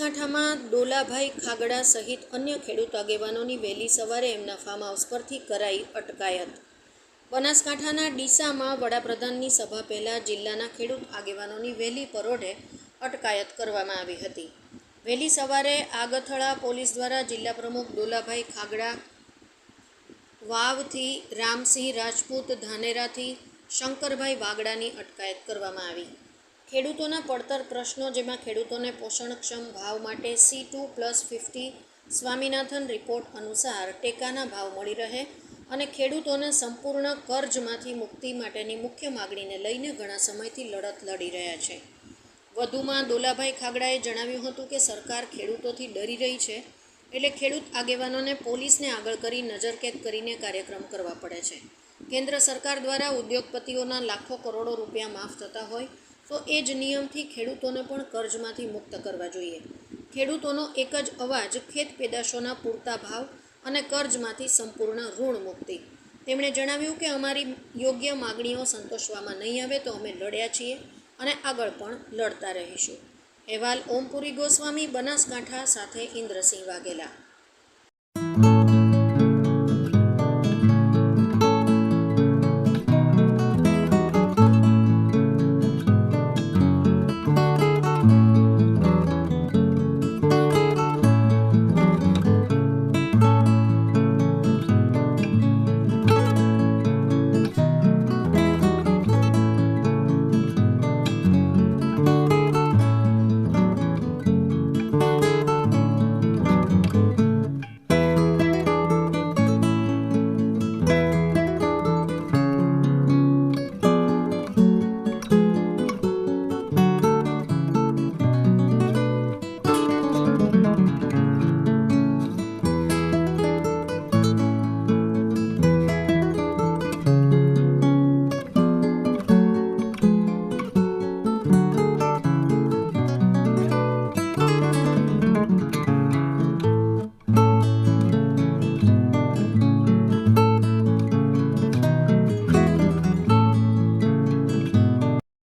બનાસકાંઠામાં ડોલાભાઈ ખાગડા સહિત અન્ય ખેડૂત આગેવાનોની વહેલી સવારે એમના ફાર્મ હાઉસ પરથી કરાઈ અટકાયત. બનાસકાંઠાના ડીસામાં વડાપ્રધાનની સભા પહેલાં જિલ્લાના ખેડૂત આગેવાનોની વહેલી પરોઢે અટકાયત કરવામાં આવી હતી. વહેલી સવારે આગથળા પોલીસ દ્વારા જિલ્લા પ્રમુખ ડોલાભાઈ ખાગડા, વાવથી રામસિંહ રાજપૂત ધાનેરાથી શંકરભાઈ વાગડાની અટકાયત કરવામાં આવી. ખેડૂતોના પડતર પ્રશ્નો જેમાં ખેડૂતોને પોષણક્ષમ ભાવ માટે C two plus fifty Swaminathan report અનુસાર ટેકાના ભાવ મળી રહે અને ખેડૂતોને સંપૂર્ણ કર્જમાંથી મુક્તિ માટેની મુખ્ય માગણીને લઈને ઘણા સમયથી લડત લડી રહ્યા છે. વધુમાં દોલાભાઈ ખાગડાએ જણાવ્યું હતું કે સરકાર ખેડૂતોથી ડરી રહી છે એટલે ખેડૂત આગેવાનોને પોલીસને આગળ કરી નજરકેદ કરીને કાર્યક્રમ કરવા પડે છે. કેન્દ્ર સરકાર દ્વારા ઉદ્યોગપતિઓના લાખો કરોડો રૂપિયા માફ થતા હોય તો એ જ નિયમથી ખેડૂતોને પણ કર્જમાંથી મુક્ત કરવા જોઈએ. ખેડૂતોનો એક જ અવાજ, ખેત પેદાશોના પૂરતા ભાવ અને કર્જમાંથી સંપૂર્ણ ઋણ મુક્તિ. તેમણે જણાવ્યું કે અમારી યોગ્ય માગણીઓ સંતોષવામાં નહીં આવે તો અમે લડ્યા છીએ અને આગળ પણ લડતા રહીશું. અહેવાલ ઓમપુરી ગોસ્વામી, બનાસકાંઠા સાથે ઇન્દ્રસિંહ વાઘેલા.